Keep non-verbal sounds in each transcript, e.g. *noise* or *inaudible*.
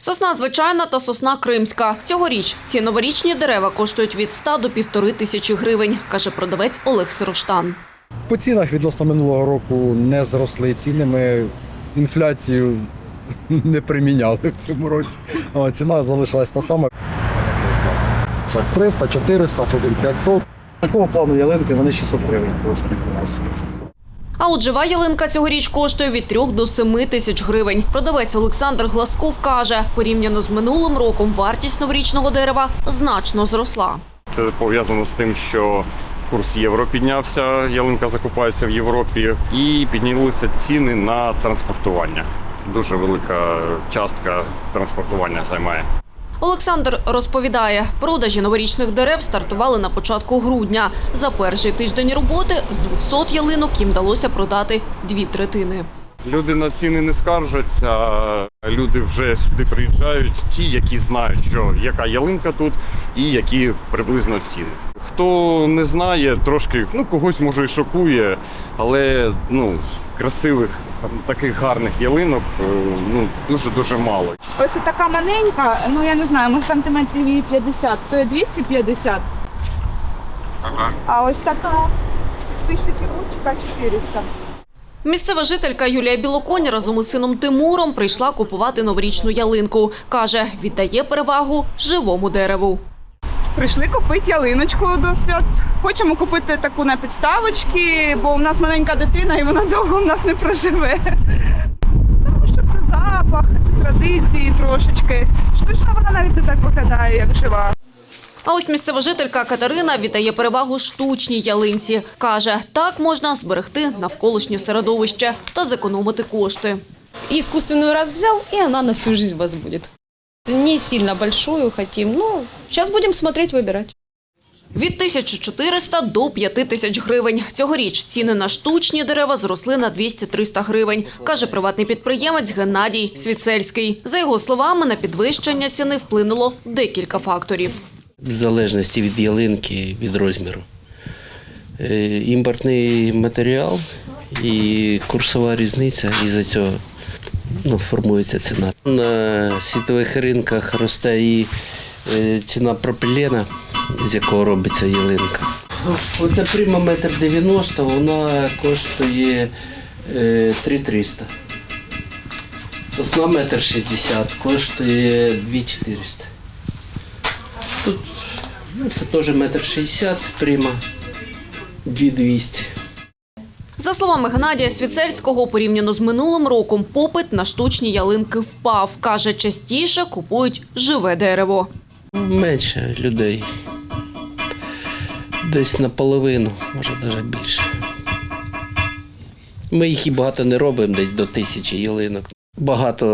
Сосна звичайна та сосна кримська. Цьогоріч ці новорічні дерева коштують від 100 до півтори тисячі гривень, каже продавець Олег Сироштан. По цінах відносно минулого року не зросли ціни. Ми інфляцію *laughs* не приміняли в цьому році. Ціна залишилась та сама. Так, 300, 400, 500. Такого плану ялинки вони 600 гривень коштують у нас. А от жива ялинка цьогоріч коштує від 3 до 7 тисяч гривень. Продавець Олександр Гласков каже, порівняно з минулим роком вартість новорічного дерева значно зросла. Це пов'язано з тим, що курс євро піднявся, ялинка закупається в Європі, і піднялися ціни на транспортування. Дуже велика частка транспортування займає. Олександр розповідає, продажі новорічних дерев стартували на початку грудня. За перший тиждень роботи з 200 ялинок їм вдалося продати дві третини. Люди на ціни не скаржаться. Люди вже сюди приїжджають, ті, які знають, що яка ялинка тут і які приблизно ціни. Хто не знає, трошки ну когось може і шокує, але ну красивих таких гарних ялинок е, ну дуже дуже мало. Ось така маленька, ну я не знаю, може сантиметрів її 50, стоїть 250. А ось така тисячі ручка 400. Місцева жителька Юлія Білоконь разом із сином Тимуром прийшла купувати новорічну ялинку. Каже, віддає перевагу живому дереву. Прийшли купити ялиночку до свят. Хочемо купити таку на підставочки, бо у нас маленька дитина і вона довго в нас не проживе. Тому що це запах, традиції трошечки. Штучно вона навіть не так виглядає, як жива. А ось місцева жителька Катерина віддає перевагу штучній ялинці. Каже, так можна зберегти навколишнє середовище та зекономити кошти. И искусственную раз взял, и она на всю жизнь у вас будет. Не сильно большую хотим, но сейчас будем смотреть, выбирать. Від 1400 до 5000 гривень. Цьогоріч ціни на штучні дерева зросли на 200-300 гривень, каже приватний підприємець Геннадій Свіцельський. За його словами, на підвищення ціни вплинуло декілька факторів. В залежності від ялинки, від розміру. Е, Імпортний матеріал і курсова різниця, і за цього ну, формується ціна. На світових ринках росте і е, ціна пропілена, з якого робиться ялинка. Оця прима метр 90, вона коштує е, 3300. Сосна метр 60 коштує 2400. Тут ну, це теж метр шістдесят прима, 2200. За словами Геннадія Свіцельського, порівняно з минулим роком попит на штучні ялинки впав. Каже, частіше купують живе дерево. Менше людей. Десь наполовину, може навіть більше. Ми їх і багато не робимо, десь до тисячі ялинок. Багато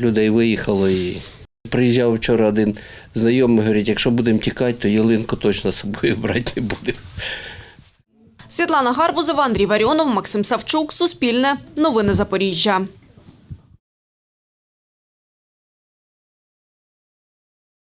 людей виїхало і приїжджав вчора один знайомий, говорить, якщо будемо тікати, то ялинку точно з собою брати не будемо. Світлана Гарбузова, Андрій Варіонов, Максим Савчук, Суспільне, Новини Запоріжжя.